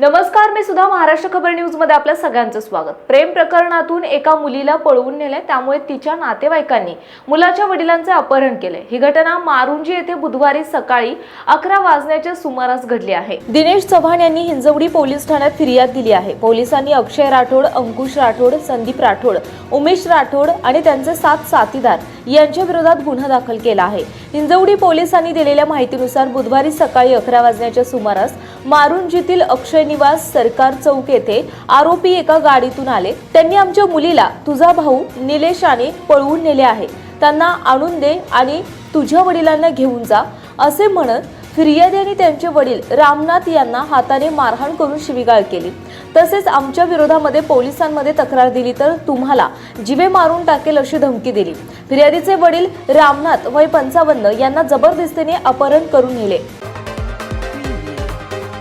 नमस्कार मी सुद्धा महाराष्ट्र खबर न्यूजमध्ये आपल्या सगळ्यांचं स्वागत. प्रेम प्रकरणातून एका मुलीला पळवून नेले त्यामुळे तिच्या नातेवाईकांनी मुलाच्या वडिलांचे अपहरण केले ही घटना मारुंजी येथे बुधवारी सकाळी अकरा वाजण्याच्या सुमारास घडली आहे. दिनेश चव्हाण यांनी हिंजवडी पोलीस ठाण्यात फिर्याद दिली आहे. पोलिसांनी अक्षय राठोड अंकुश राठोड संदीप राठोड उमेश राठोड आणि त्यांचे सात साथीदार यांच्या विरोधात गुन्हा दाखल केला आहे. हिंजवडी पोलिसांनी दिलेल्या माहितीनुसार बुधवारी सकाळी अकरा वाजण्याच्या सुमारास मारुंजीतील अक्षय निवास सरकार चौक येथे आरोपी एका गाडीतून आले. त्यांनी आमच्या मुलीला तुझा भाऊ निलेशाने पळवून नेले आहे. त्यांना आणून दे आणि तुझ्या वडिलांना घेऊन जा असे म्हणत फिर्यादी आणि त्यांचे वडील रामनाथ यांना हाताने मारहाण करून शिवीगाळ केली. तसेच आमच्या विरोधामध्ये पोलिसांमध्ये तक्रार दिली तर तुम्हाला जिवे मारून टाकेल अशी धमकी दिली. फिर्यादीचे वडील रामनाथ वय पंचावन्न यांना जबरदस्तीने अपहरण करून नेले.